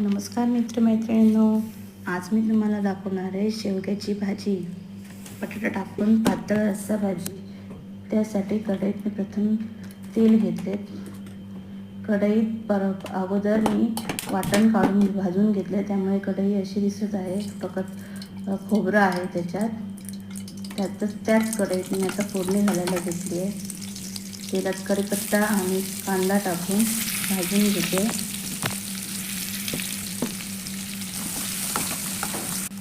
नमस्कार मित्रमैत्रिणींनो आज मी तुम्हाला दाखवणार आहे शेवग्याची भाजी. बटाटा टाकून पातळ रस्सा भाजी. त्यासाठी कढईत मी प्रथम तेल घेतले. कढईत पर अगोदर मी वाटण काढून भाजून घेतले. त्यामुळे कढई अशी दिसत आहे. फक्त खोबरं आहे त्याच्यात. त्यातच त्याच कढईत मी आता फोडणी घालायला घेतली आहे. तेलात कढीपत्ता आणि कांदा टाकून भाजून घेते.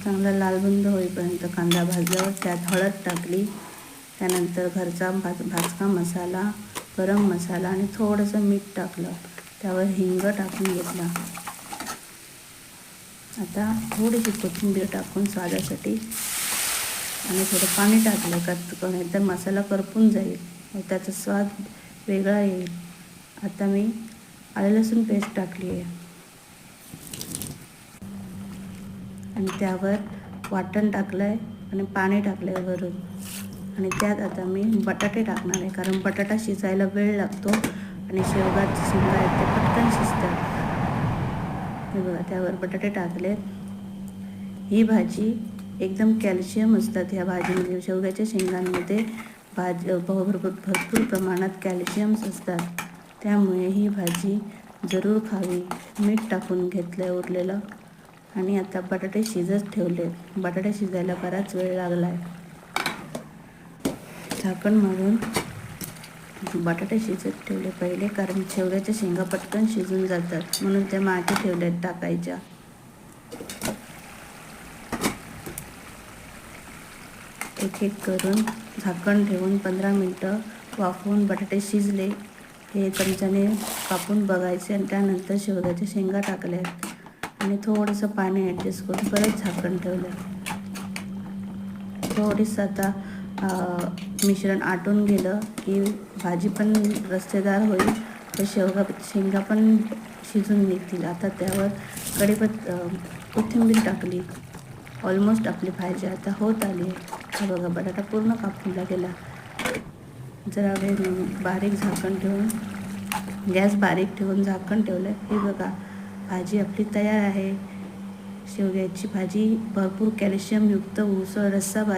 चांगला लालबुंद होईपर्यंत कांदा भाजल्यावर त्यात हळद टाकली. त्यानंतर घरचा भाज भाजका मसाला गरम मसाला आणि थोडंसं मीठ टाकलं. त्यावर हिंग टाकून घेतला. आता थोडीशी कोथिंबीर टाकून स्वादासाठी आणि थोडं पाणी टाकलं का नाहीतर मसाला करपून जाईल. त्याचा स्वाद वेगळा येईल. आता मी आले लसूण पेस्ट टाकली आहे. आणि त्यावर वाटण टाकलं आहे आणि पाणी टाकलं आहे वरून. आणि त्यात आता मी बटाटे टाकणार आहे कारण बटाटा शिजायला वेळ लागतो आणि शेवगाची शिंगा आहेत ते पटकन शिजतात. हे बघा त्यावर बटाटे टाकले ही भाजी एकदम कॅल्शियम असतात ह्या भाजीमध्ये. शेवग्याच्या शेंगांमध्ये भाज भरपूर भरपूर प्रमाणात कॅल्शियम्स असतात. त्यामुळे ही भाजी जरूर खावी. मीठ टाकून घेतलं आहे उरलेलं. आणि आता बटाटे शिजत ठेवले. बटाटे शिजायला बराच वेळ लागला आहे झाकण मारून बटाटे शिजत ठेवले. पहिले कारण शेवग्याच्या शेंगा पटकन शिजून जातात. म्हणून त्या मागे ठेवल्यात टाकायच्या. एक एक करून झाकण ठेवून पंधरा मिनटं वाफवून बटाटे शिजले. हे चमच्याने कापून बघायचे आणि त्यानंतर शेवग्याच्या शेंगा टाकल्या आणि थोडंसं पाणी ॲडजस्ट करून परत झाकण ठेवलं. थोडीसं आता मिश्रण आटून गेलं की भाजी पण रस्तेदार होईल तर शेवगा शेंगा पण शिजून निघतील. आता त्यावर कढीपत कोथिंबीर टाकली. ऑलमोस्ट आपली भाजी आता होत आली आहे. हा बघा बटाटा पूर्ण कापूनला गेला जरा वेळ बारीक झाकण ठेवून गॅस बारीक ठेवून झाकण ठेवलं. हे बघा भाजी आपली तयार आहे. शेवग्याची भाजी भरपूर कॅल्शियमयुक्त उसळ रस्सा भाजी